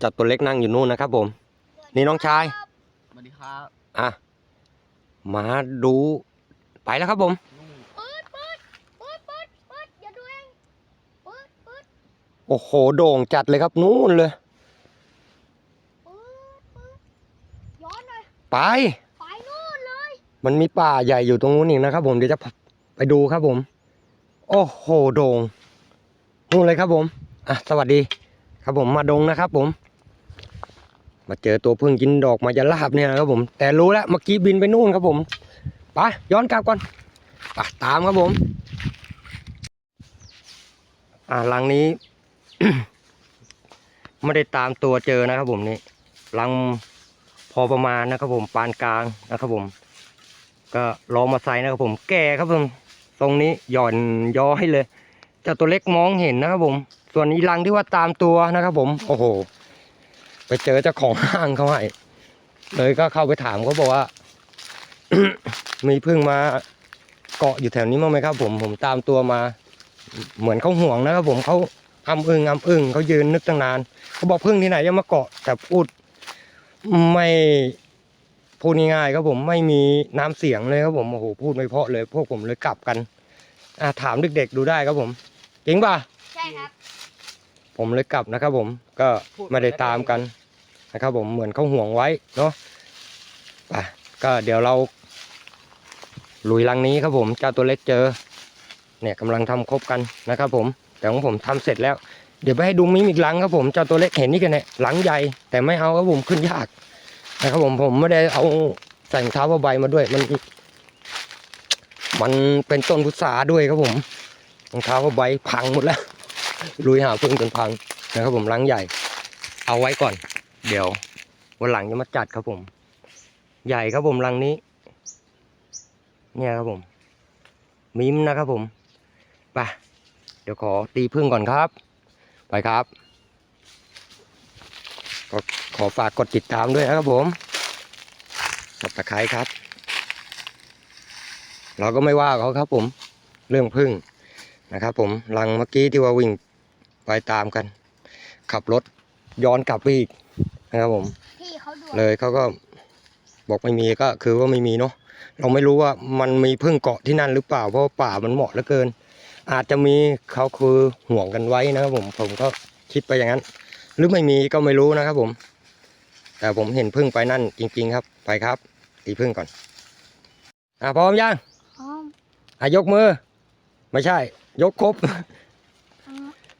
เจับตัวเล็กนั่งอยู่นู่นนะครับผม นี่น้องชาย สวัสดีครับอะ มาดู ไปแล้วครับผม ปืดปืดปืดปืดปืดอย่าดูเองปืดปืดโอ้โห โด่งจัดเลยครับนู่นเลย ปืดปืดย้อนหน่อยไป ไปนู่นเลย มันมีป่าใหญ่อยู่ตรงนู้นอีกนะครับผม เดี๋ยวจะไปดูครับผม โอ้โห โด่งนู่นเลยครับผม อะ สวัสดี ครับผม มาดงนะครับผม มาเจอตัวพึ่งกินดอกมายาลาบเนี่ยนะครับผม แต่รู้แล้วเมื่อกี้บินไปนู่นครับผมไปย้อนกลับก่อนไปตามครับผม อ่าลังนี้ ไม่ได้ตามตัวเจอนะครับผมนี่ลังพอประมาณนะครับผมปานกลางนะครับผม ก็ลองมาใส่นะครับผม แก่ครับผมตรงนี้หย่อนย้อยเลยเจ้าตัวเล็กมองเห็นนะครับผม ส่วนอีลังที่ว่าตามตัวนะครับผม โอ้โห ไปเจอเจ้าของห้างเขาให้เลยก็เข้าไปถามเขาบอกว่า มีพึ่งมาเกาะอยู่แถวนี้มั้างไหมครับ ผมผมตามตัวมา เหมือนเขาห่วงนะครับ ผมเขาอ้ำอึงอ้ำอึงเขายืนนึกตั้งนานเขาบอกพึ่งที่ไหนจะมาเกาะแต่พูดไม่พูดง่ายๆครับผมไม่มีน้ำเสียงเลยครับผมโอ้โหพูดไม่เพราะเลย พวกผมเลยกลับกันอ่าถามเด็กๆดูได้ครับผมจริงป่ะใช่ครับ ผมเลยกลับนะครับผมก็ไม่ได้ตามกัน นะครับผมเหมือนเขาห่วงไว้เนาะไปก็เดี๋ยวเราลุยลังนี้ครับผมเจ้าตัวเล็กเจอ เนี่ยกำลังทำครบกันนะครับผมแต่ของผมทำเสร็จแล้ว เดี๋ยวไปให้ดูมิมอีกหลังครับผมเจ้าตัวเล็กเห็นนี่กันเนี่ยหลังใหญ่แต่ไม่เอาครับผมขึ้นยากนะครับผมผมไม่ได้เอาใส่รองเท้าผ้าใบมาด้วยมันมันเป็นต้นพุทราด้วยครับผมรองเท้าผ้าใบพังหมดแล้วลุยหาพึ่งจนพังนะครับผมหลังใหญ่ เอาไว้ก่อน เดี๋ยววันหลังจะมาจัดครับผม ใหญ่ครับผมหลังนี้ เนี่ยครับผม มิมนะครับผมไปเดี๋ยวขอตีพึ่งก่อนครับ ไปครับก็ขอฝากกดติดตามด้วยนะครับผมกดตะไคร้ครับ เราก็ไม่ว่าเขาครับผม เรื่องพึ่งนะครับผมลังเมื่อกี้ที่ว่าวิ่งไปตามกัน ขับรถย้อนกลับไปอีก นะครับผม พี่เขาด่วนเลยเขาก็บอกไม่มีก็คือว่าไม่มีเนาะเราไม่รู้ว่ามันมีพึ่งเกาะที่นั่นหรือเปล่าเพราะว่าป่ามันเหมาะเหลือเกิน อาจจะมีเขาคือห่วงกันไว้นะครับผมผมก็คิดไปอย่างนั้น หรือไม่มีก็ไม่รู้นะครับผม แต่ผมเห็นพึ่งไปนั่นจริง ๆ ครับ ไปครับ ตีพึ่งก่อน อะพร้อมยังอ๋ออะยกมือ ไม่ใช่ ยกครบ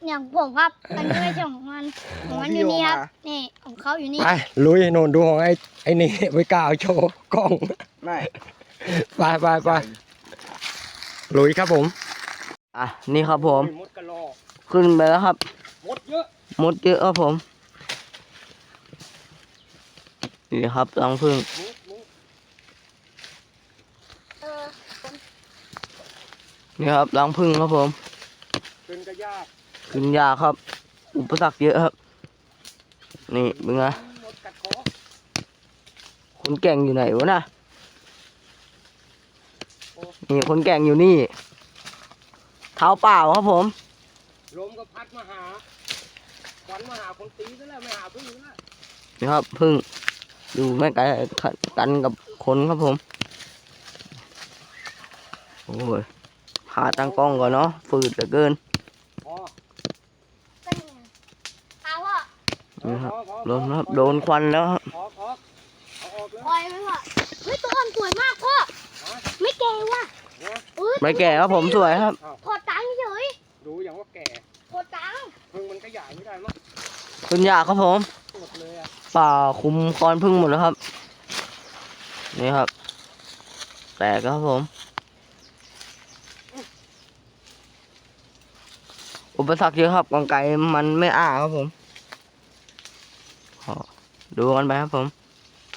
อย่างผมครับอันนี้ไม่ใช่ของมันของมันอยู่นี่ครับนี่ของเขาอยู่นี่ไปลุยโน่นดูของไอ้ไอ้นี่ไม่กล้าเอาโชว์กล้องไม่ไปไปไปลุยครับผม อะนี่ครับผม มดกระลอกขึ้นไปแล้วครับ มดเยอะมดเยอะครับผมนี่ครับรังพึ่งเออนี่ครับรังพึ่งครับผม เป็นกระยาก ขึ้นยาครับ อุปสรรคเยอะครับ นี่เป็นไงมดกัดคนแก่งอยู่ไหนวะนะนี่คนแก่งอยู่นี่ เท้าเปล่าครับผม ลมก็พัดมาหาควันมาหาคนตีซะแล้วไม่หาพึ่งแล้วนี่ครับพึ่งดูไม่ไกลกันกับคนครับผม โอ้ยพาตั้งกล้องก่อนเนาะฝืดเหลือเกิน พอ ก็นี่ไงเอาพ่อ นี่ครับ พอพอ โดนครับโดนควันแล้วครับพอพอเอาออกเลยปล่อยไหมพ่อเฮ้ยตัวอ่อนสวยมากพ่อ ไม่แก่ว่ะเออไม่แก่ครับผมสวยครับ อ้าวขอตังค์เฉยดูอย่างว่าแก่ขอตังค์พึ่งมันก็ใหญ่ไม่ได้มั้งขึ้นยากครับผมตรวจเลยอะป่าคุมคอนพึ่งหมดแล้วครับ นี่ครับ แตกแล้วครับผม อุปสรรคเยอะครับกองไก่มันไม่อ้าครับผมขอ ดูกันไปครับผม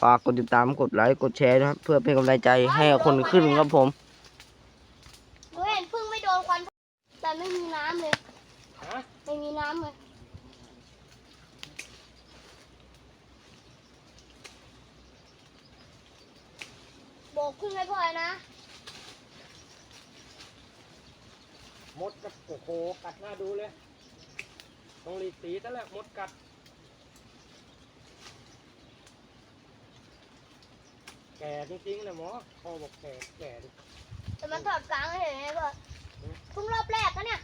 ฝากกดติดตามกดไลค์กดแชร์นะครับ เพื่อเป็นกำลังใจให้กับคนขึ้นครับผมหนูเห็นพึ่งไม่โดนควันแต่ไม่มีน้ำเลยฮะไม่มีน้ำเลย โบกขึ้นไม่พอเลยนะ มดกับโอ้โหกัดหน้าดูเลย ต้องรีบตีซะแล้วมดกัด ก่จริงๆนะหมอพ่อบอกแก่แก่ดิแต่มันถอดกลางให้เห็นไหมพ่อเพิ่งรอบแรกนะเนี่ย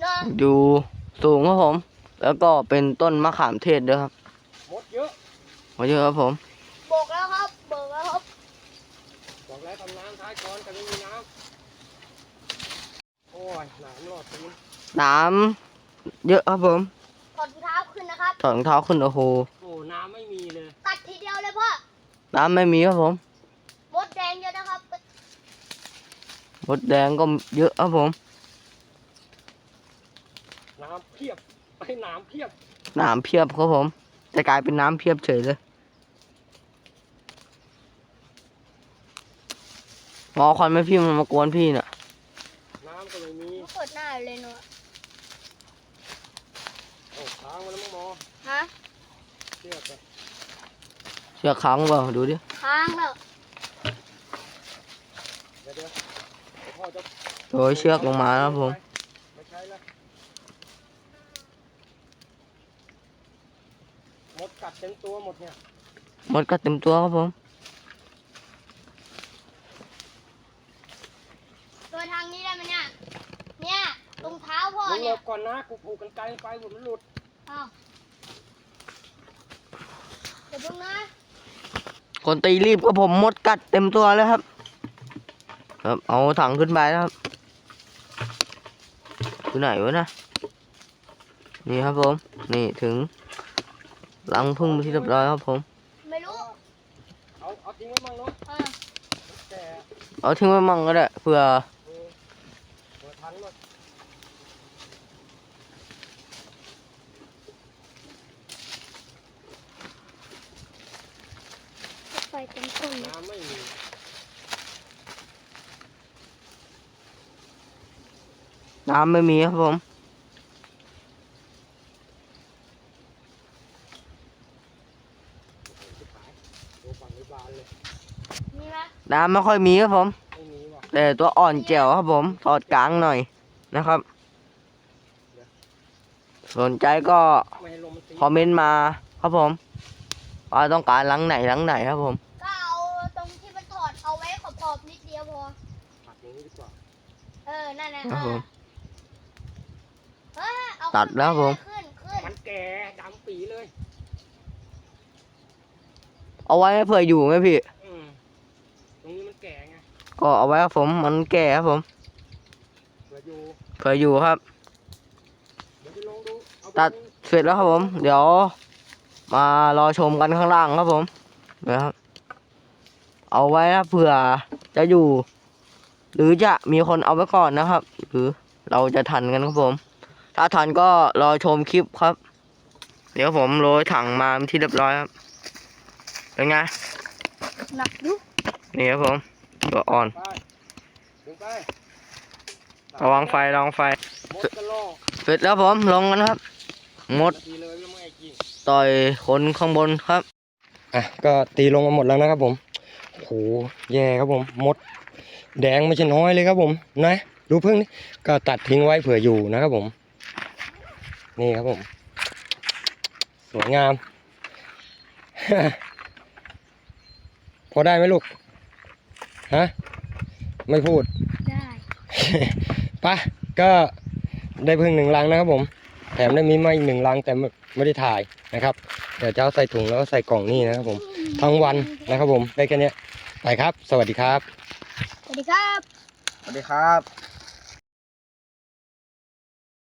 เนาะอยู่สูงครับผม แล้วก็เป็นต้นมะขามเทศด้วยครับมดเยอะ มาเยอะครับผม โบกแล้วครับโบกแล้วครับบอกแล้วทำน้ำท้ายก่อนแต่ไม่มีน้ำโอ้ยหนามรอดตีนน้ำเยอะครับผม ถอดรองเท้าขึ้นนะครับ ถอดรองเท้าขึ้นโอ้โห น้ำไม่มีครับผมมดแดงเยอะนะครับมดแดงก็เยอะครับผม น้ำเพียบไอ้น้ำเพียบน้ำเพียบครับผม จะกลายเป็นน้ำเพียบเฉยเลยหมอควันไม่พี่มันมากวนพี่น่ะ น้ำก็ไม่มีมันเปิดหน้าอยู่เลยเนาะโอ้ค้างมาแล้วมั้งหมอฮะ เชือกอะ เชือกค้างเปล่าดูดิค้างแล้วเดี๋ยวเดี๋ยวเดี๋ยวพ่อจะโอ้ยเชือกลงมาแล้วครับผมไม่ใช่แล้วมดกัดเต็มตัวหมดเนี่ยมดก็เต็มตัวครับผม ตัวทางนี้ได้ไหมเนี่ย เนี่ยรองเท้าพ่อมึงหลเนี่ยบก่อนนะ กูผูกกันไกลไปหมดมันหลุด อ้าวเดี๋ยวเพิ่งนะ คนตีรีบก็ผมมดกัดเต็มตัวเลยครับ ครับเอาถังขึ้นไปนะครับอยู่ไหนวะนะ นี่ครับผม นี่ถึงรังพึ่งเป็นที่เรียบร้อยครับผม ไม่รู้ เอาเอาทิ้งไว้มั่งเนาะเออแต่เอาทิ้งไว้มั่งก็ได้เผื่อ เออเปิดทันหมด ไฟเต็มต้นเลยน้ำไม่มีน้ำไม่มีครับผมชิบหายโดนฝั่งนี้บานเลยมีไหมน้ำไม่ค่อยมีครับผมไม่มีว่ะแต่ตัวอ่อนแจ๋วครับผมถอดกลางหน่อยนะครับ สนใจก็ไม่ให้ลมมันตีคอมเมนต์มาครับผมว่าต้องการหลังไหนหลังไหนครับผม นั่นแหละครับผมเออเอาตัดแล้วผม ขึ้นขึ้นมันแก่ดำปีเลย เอาไว้เผื่ออยู่ไหมพี่ อืมตรงนี้มันแก่ไงก็เอาไว้ครับผม มันแก่ครับผม เผื่ออยู่เผื่ออยู่ครับ เดี๋ยวไปลองดูเอาไปตัดนี่เสร็จแล้วครับผม เดี๋ยว มารอชมกันข้างล่างครับผมนะครับ เอาไว้นะเผื่อจะอยู่ หรือจะมีคนเอาไว้ก่อนนะครับ หรือเราจะทันกันครับผม ถ้าทันก็รอชมคลิปครับ เดี๋ยวผมโรยถังมาเป็นที่เรียบร้อยครับเป็นไงหนักยุนี่ครับผมตัวอ่อนไปถึงไประวังไฟระวังไฟมดกระลอกเสร็จแล้วผมลงกันครับหมดนาทีเลยแล้วไม่ให้กินต่อยคนข้างบนครับอะก็ตีลงมาหมดแล้วนะครับผมโอ้โหแย่ครับผมมด แดงไม่ใช่น้อยเลยครับผมนะดูพึ่งนี่ก็ตัดทิ้งไว้เผื่ออยู่นะครับผม นี่ครับผม สวยงาม พอได้ไหมลูกฮะไม่พูดได้ไปะก็ได้พึ่งหนึ่งลังนะครับผม แถมได้มีมาอีกหนึ่งลังแต่ไม่ไม่ได้ถ่ายนะครับ เดี๋ยวจะเอาใส่ถุงแล้วก็ใส่กล่องนี่นะครับผม ทั้งวันนะครับผมได้แค่เนี้ยไปครับ สวัสดีครับสวัส ดีครับ สวัสดีครับ